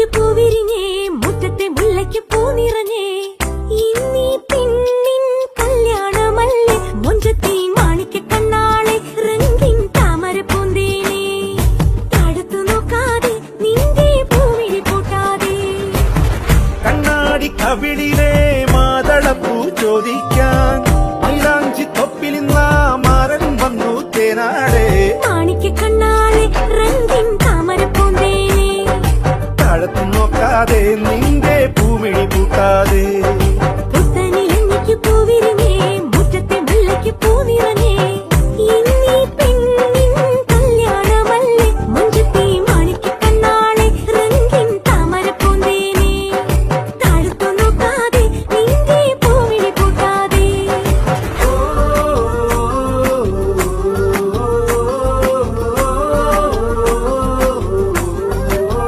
പൂച്ചയ്ക്ക് പൂവിരിഞ്ഞേ മുറ്റത്തെ മുല്ലയ്ക്ക് പൂ നിറഞ്ഞേ ഇന്നീ പെണ്ണിൻ കല്യാണമല്ലേ മൊഞ്ചത്തി മാണിക്ക കണ്ണാളെ റംഗിൻ താമര പൂന്തേനെ. തടുത്തു നോക്കാതെ നിന്റെ പൂവിഴി പൂട്ടാതെ കണ്ണാടി കവിളിലെ മാതളപ്പൂ ചോദിക്കാൻ താഴത്തു നോക്കാതെ നിന്റെ പൂമിഴി പൂട്ടാതെ